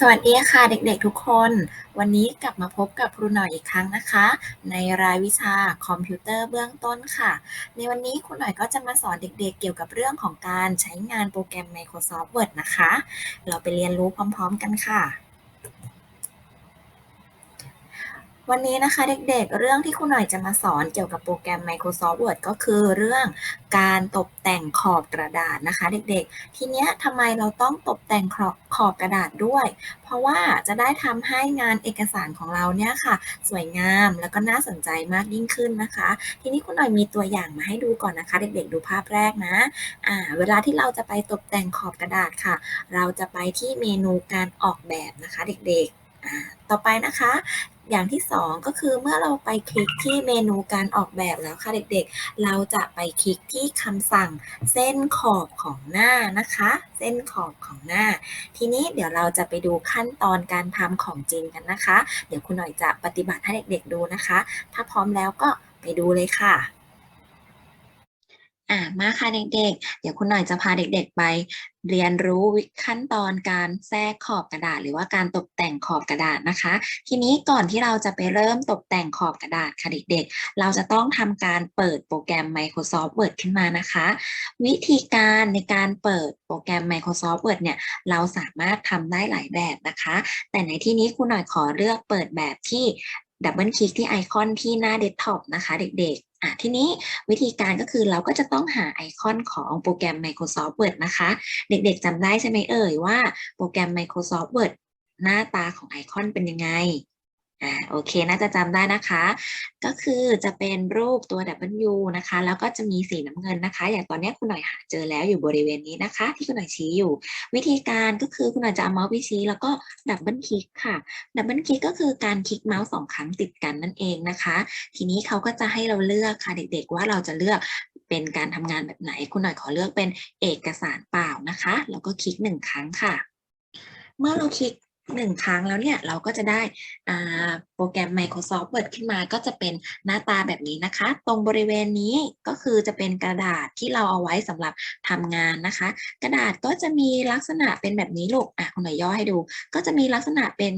สวัสดีค่ะเด็กๆทุกคน วันนี้กลับมาพบกับครูหน่อยอีกครั้งนะคะ ในรายวิชาคอมพิวเตอร์เบื้องต้นค่ะ ในวันนี้ครูหน่อยก็จะมาสอนเด็กๆ เกี่ยวกับเรื่องของการใช้งานโปรแกรม Microsoft Word นะคะ เราไปเรียนรู้พร้อม ๆ กันค่ะ วันนี้นะคะเด็กๆ เรื่องที่ครูหน่อยจะมาสอนเกี่ยวกับโปรแกรม Microsoft Word ก็คือเรื่องการตกแต่งขอบกระดาษนะคะ เด็กๆ ทีเนี้ยทำไมเราต้องตกแต่งขอบขอบกระดาษด้วย เพราะว่าจะได้ทำให้งานเอกสารของเราเนี่ยค่ะ สวยงามแล้วก็น่าสนใจมากยิ่งขึ้นนะคะ ทีนี้คุณหน่อยมีตัวอย่างมาให้ดูก่อนนะคะ เด็กๆ ดูภาพแรกนะอ่าเวลาที่เราจะไปตกแต่งขอบกระดาษค่ะ เราจะไปที่เมนูการออกแบบนะคะ เด็กๆต่อไปนะคะ อย่างที่ 2 ก็คือเมื่อเราไปคลิกที่เมนูการออกแบบแล้วค่ะเด็กๆ เราจะไปคลิกที่คำสั่งเส้นขอบของหน้านะคะ เส้นขอบของหน้า ทีนี้เดี๋ยวเราจะไปดูขั้นตอนการทำของจริงกันนะคะ เดี๋ยวคุณหน่อยจะปฏิบัติให้เด็กๆดูนะคะ ถ้าพร้อมแล้วก็ไปดูเลยค่ะ อ่ามาค่ะเด็กๆ เดี๋ยวคุณหน่อยจะพาเด็กๆไป เรียนรู้ขั้นตอนการแทรกขอบกระดาษ หรือว่าการตกแต่งขอบกระดาษนะคะ ทีนี้ก่อนที่เราจะไปเริ่มตกแต่งขอบกระดาษค่ะเด็กๆ เราจะต้องทำการเปิดโปรแกรม Microsoft Word ขึ้นมานะคะ วิธีการในการเปิดโปรแกรม Microsoft Word เนี่ยเราสามารถทำได้หลายแบบนะคะ แต่ในที่นี้คุณหน่อยขอเลือกเปิดแบบที่ ดับเบิลคลิกที่ไอคอนที่หน้าเดสก์ท็อปนะคะเด็กๆอะทีนี้วิธีการก็คือเราก็จะต้องหาไอคอนของโปรแกรม Microsoft Word นะคะ เด็กๆจำได้ใช่ไหมเอ่ยว่าโปรแกรม Microsoft Word หน้าตาของไอคอนเป็นยังไง อ่าโอเคน่าจะจำได้นะคะ ก็คือจะเป็นรูปตัว W นะคะ แล้วก็จะมีสีน้ำเงินนะคะ อย่างตอนนี้คุณหน่อยหาเจอแล้วอยู่บริเวณนี้นะคะ ที่คุณหน่อยชี้อยู่ วิธีการก็คือคุณหน่อยจะเอาเมาส์ไปชี้แล้วก็ดับเบิลคลิกค่ะดับเบิลคลิกก็คือการคลิกเมาส์สองครั้งติดกันนั่นเองนะคะ ทีนี้เขาก็จะให้เราเลือกค่ะเด็ก ๆ ว่าเราจะเลือกเป็นการทำงานแบบไหน คุณหน่อยขอเลือกเป็นเอกสารเปล่านะคะ แล้วก็คลิกหนึ่งครั้งค่ะเมื่อเราคลิก หนึ่งครั้งแล้วเนี่ยเราก็จะได้โปรแกรม Microsoft Word ขึ้นมาก็จะเป็นหน้าตาแบบนี้นะคะ ตรงบริเวณนี้ก็คือจะเป็นกระดาษที่เราเอาไว้สำหรับทำงานนะคะ กระดาษก็จะมีลักษณะเป็นแบบนี้ลูกอะคุณหน่อยย่อให้ดู ก็จะมีลักษณะเป็น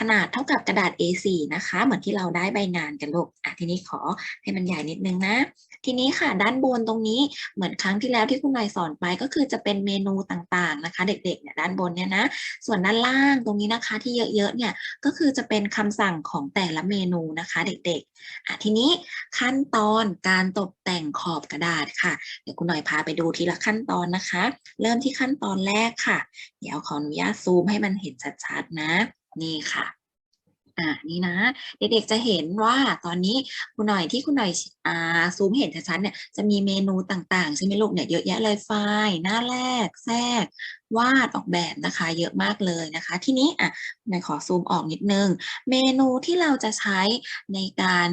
ขนาดเท่ากับกระดาษ A4 นะคะ เหมือนที่เราได้ใบงานกันลูกอะทีนี้ขอให้มันใหญ่นิดนึงนะ ทีนี้ค่ะด้านบนตรงนี้เหมือนครั้งที่แล้วที่คุณน่อยสอนไปก็คือจะเป็นเมนูต่างๆนะคะ เด็กๆเนี่ยด้านบนเนี่ยนะ ส่วนด้านล่างตรงนี้นะคะที่เยอะๆเนี่ยก็คือจะเป็นคำสั่งของแต่ละเมนูนะคะเด็กๆอะทีนี้ขั้นตอนการตกแต่งขอบกระดาษค่ะ เดี๋ยวคุณหน่อยพาไปดูทีละขั้นตอนนะคะ เริ่มที่ขั้นตอนแรกค่ะ เดี๋ยวขออนุญาตซูมให้มันเห็นชัดๆนะ นี่ค่ะ อ่านี่นะ เด็กๆจะเห็นว่าตอนนี้คุณหน่อยที่คุณหน่อยอ่าซูมเห็นชัดๆเนี่ยจะมีเมนูต่างๆใช่ไหมลูกเนี่ยเยอะแยะเลยไฟล์หน้าแรกแทรก วาดออกแบบนะคะเยอะมากเลยนะคะ ทีนี้อะหน่อยขอซูมออกนิดนึง เมนูที่เราจะใช้ในการ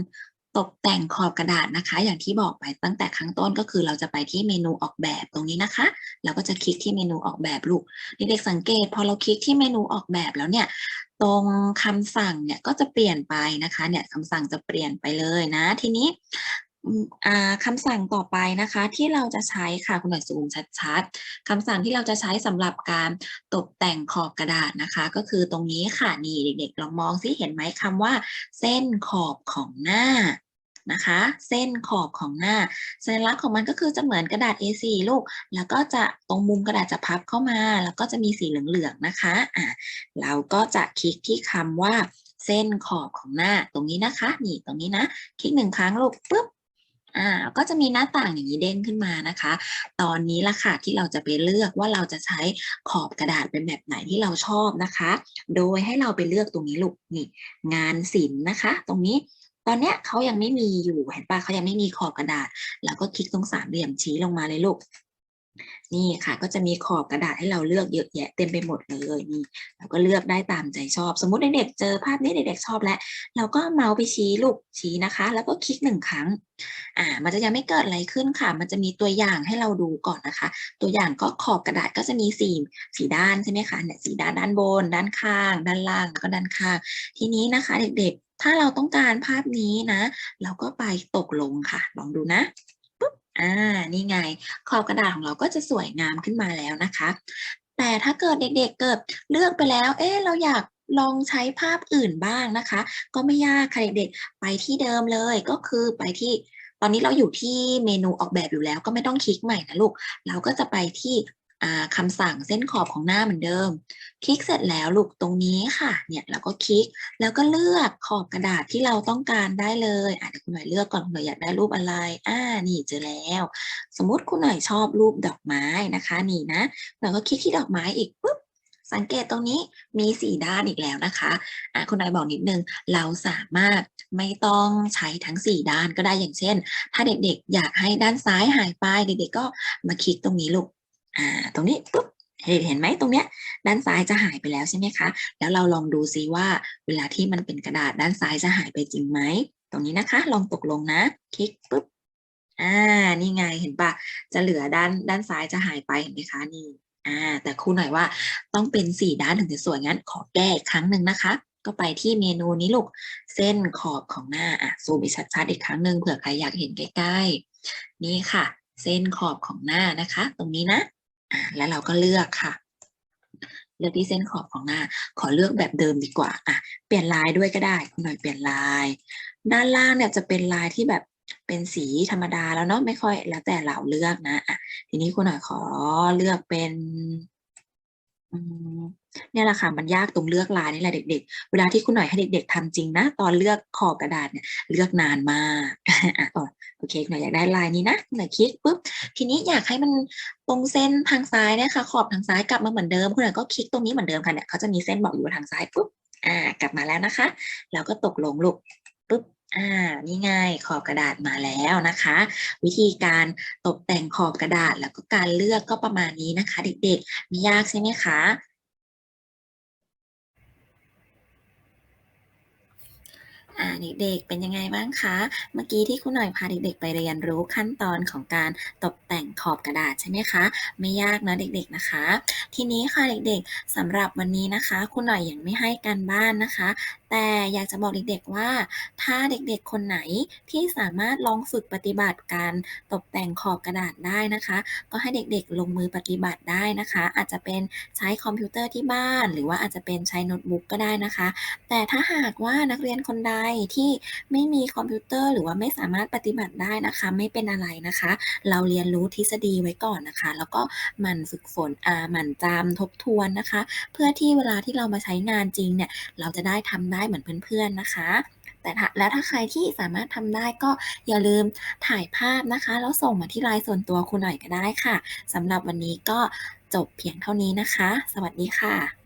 ตกแต่งขอบกระดาษนะคะ อย่างที่บอกไปตั้งแต่ข้งต้นก็คือเราจะไปที่เมนูออกแบบตรงนี้นะคะ เราก็จะคลิกที่เมนูออกแบบลูกเด็กสังเกต พอเราคลิกที่เมนูออกแบบแล้วเนี่ยตรงคำสั่งเนี่ยก็จะเปลี่ยนไปนะคะเนี่ยคำสั่งจะเปลี่ยนไปเลยนะ ทีนี้คำสั่งต่อไปนะคะที่เราจะใช้ค่ะคุณหน่อยซูมชัดๆคำสั่งที่เราจะใช้สำหรับการตกแต่งขอบกระดาษนะคะ ก็คือตรงนี้ค่ะนี่เด็กๆลองมองซิเห็นไหมคำว่า เส้นขอบของหน้า นะคะ เส้นขอบของหน้าสัญลักษณ์ของมันก็คือจะเหมือนกระดาษ A4 ลูก แล้วก็จะตรงมุมกระดาษจะพับเข้ามา แล้วก็จะมีสีเหลืองๆนะคะอะเราก็จะคลิกที่คำว่าเส้นขอบของหน้าตรงนี้นะคะ นี่ตรงนี้นะ คลิกหนึ่งครั้งลูกปุ๊บอ่าก็จะมีหน้าต่างอย่างนี้เด้งขึ้นมานะคะ ตอนนี้ละค่ะที่เราจะไปเลือกว่าเราจะใช้ขอบกระดาษเป็นแบบไหนที่เราชอบนะคะ โดยให้เราไปเลือกตรงนี้ลูกนี่งานศิลป์นะคะ ตรงนี้ ตอนเนี้ยเขายังไม่มีอยู่เห็นปะเขายังไม่มีขอบกระดาษ แล้วก็คลิกตรงสามเหลี่ยมชี้ลงมาเลยลูกนี่ค่ะก็จะมีขอบกระดาษให้เราเลือกเยอะแยะเต็มไปหมดเลยนี่เราก็เลือกได้ตามใจชอบ สมมติเด็กๆเจอภาพนี้เด็กๆชอบแล้ว เราก็เมาส์ไปชี้ลูกชี้นะคะ แล้วก็คลิกหนึ่งครั้งอ่ามันจะยังไม่เกิดอะไรขึ้นค่ะ มันจะมีตัวอย่างให้เราดูก่อนนะคะ ตัวอย่างก็ขอบกระดาษก็จะมีสีสีด้านใช่ไหมคะเนี่ยสีด้านด้านบน ด้านข้าง ด้านล่างแล้วก็ด้านข้าง ทีนี้นะคะ เด็กๆ ถ้าเราต้องการภาพนี้นะ เราก็ไปตกลงค่ะ ลองดูนะปุ๊บอ่านี่ไง ขอบกระดาษของเราก็จะสวยงามขึ้นมาแล้วนะคะ แต่ถ้าเกิดเด็กๆเกิดเลือกไปแล้ว เอ๊ะเราอยากลองใช้ภาพอื่นบ้างนะคะ ก็ไม่ยากค่ะเด็กๆไปที่เดิมเลยก็คือไปที่ตอนนี้เราอยู่ที่เมนูออกแบบอยู่แล้วก็ไม่ต้องคลิกใหม่นะลูก เราก็จะไปที่ คำสั่งเส้นขอบของหน้าเหมือนเดิม คลิกเสร็จแล้วลูกตรงนี้ค่ะ เนี่ยเราก็คลิกแล้วก็เลือกขอบกระดาษที่เราต้องการได้เลยอ่าเดี๋ยวคุณหน่อยเลือกก่อนคุณหน่อยอยากได้รูปอะไร อ่า นี่เจอแล้ว สมมุติคุณหน่อยชอบรูปดอกไม้นะคะ นี่นะเราก็คลิกที่ดอกไม้อีกปุ๊บสังเกตตรงนี้มี4ด้านอีกแล้วนะคะอ่าคุณหน่อยบอกนิดนึง เราสามารถไม่ต้องใช้ทั้ง 4 ด้านก็ได้อย่างเช่น ถ้าเด็กๆ อยากให้ด้านซ้ายหายไปเด็กๆก็มาคลิกตรงนี้ลูก อ่าตรงนี้ปุ๊บเห็นไหมตรงเนี้ยด้านซ้ายจะหายไปแล้วใช่ไหมคะ แล้วเราลองดูซิว่าเวลาที่มันเป็นกระดาษด้านซ้ายจะหายไปจริงไหมตรงนี้นะคะ ลองตกลงนะ คลิกปุ๊บอ่านี่ไงเห็นปล่าจะเหลือด้านด้านซ้ายจะหายไปเห็นไหมคะนี่อ่าแต่ครูหน่อยว่าต้องเป็น4ด้านถึงจะสวยงั้นขอแก้อีกครั้งหนึ่งนะคะ ก็ไปที่เมนูนี้ลูกเส้นขอบของหน้าอ่าซูมอีกชัดๆอีกครั้งหนึ่งเผื่อใครอยากเห็นใกล้ๆนี่ค่ะ เส้นขอบของหน้านะคะ ตรงนี้นะ แล้วเราก็เลือกค่ะ เลือกที่เส้นขอบของหน้า ขอเลือกแบบเดิมดีกว่าอะเปลี่ยนลายด้วยก็ได้คุณหน่อยเปลี่ยนลาย ด้านล่างเนี่ยจะเป็นลายที่แบบเป็นสีธรรมดาแล้วเนาะไม่ค่อยแล้วแต่เราเลือกนะอะทีนี้คุณหน่อยขอเลือกเป็น เนี่ยแหละค่ะมันยากตรงเลือกลายนี่แหละเด็ก ๆ เวลาที่ครูหน่อยให้เด็ก ๆทำจริงนะ ตอนเลือกขอบกระดาษเนี่ยเลือกนานมากอ่าโอเคคุณหน่อยอยากได้ลายนี้นะคุณหน่อยคลิกปุ๊บทีนี้อยากให้มันตรงเส้นทางซ้ายนี่ยค่ะขอบทางซ้ายกลับมาเหมือนเดิมคุณหน่อยก็คลิกตรงนี้เหมือนเดิมค่ะเนี่ยเขาจะมีเส้นบอกอยู่ทางซ้ายปุ๊บอากลับมาแล้วนะคะ แล้วก็ตกลงลูก อ่านี่ไงขอบกระดาษมาแล้วนะคะ วิธีการตกแต่งขอบกระดาษแล้วก็การเลือกก็ประมาณนี้นะคะ เด็กๆ ไม่ยากใช่ไหมคะ?อ่า เด็กๆ เป็นยังไงบ้างคะ เมื่อกี้ที่ครูหน่อยพาเด็กๆ ไปเรียนรู้ขั้นตอนของการตกแต่งขอบกระดาษใช่ไหมคะ ไม่ยากนะเด็กๆนะคะ ทีนี้ค่ะเด็กๆสำหรับวันนี้นะคะครูหน่อยยังไม่ให้การบ้านนะคะ แต่อยากจะบอกเด็กๆว่า ถ้าเด็กๆ คนไหนที่สามารถลองฝึกปฏิบัติการตกแต่งขอบกระดาษได้นะคะ ก็ให้เด็กๆ ลงมือปฏิบัติได้นะคะ อาจจะเป็นใช้คอมพิวเตอร์ที่บ้าน หรือว่าอาจจะเป็นใช้โน้ตบุ๊กก็ได้นะคะ แต่ถ้าหากว่านักเรียนคนใดที่ไม่มีคอมพิวเตอร์หรือว่าไม่สามารถปฏิบัติได้นะคะ ไม่เป็นอะไรนะคะ เราเรียนรู้ทฤษฎีไว้ก่อนนะคะ แล้วก็หมั่นฝึกฝนอ่าหมั่นจำทบทวนนะคะ เพื่อที่เวลาที่เรามาใช้งานจริงเนี่ยเราจะได้ทำได้เหมือนเพื่อนๆนะคะแต่แล้วถ้าใครที่สามารถทำได้ก็อย่าลืมถ่ายภาพนะคะ แล้วส่งมาที่ LINE ส่วนตัวครูหน่อยก็ได้ค่ะสำหรับวันนี้ก็จบเพียงเท่านี้นะคะ สวัสดีค่ะ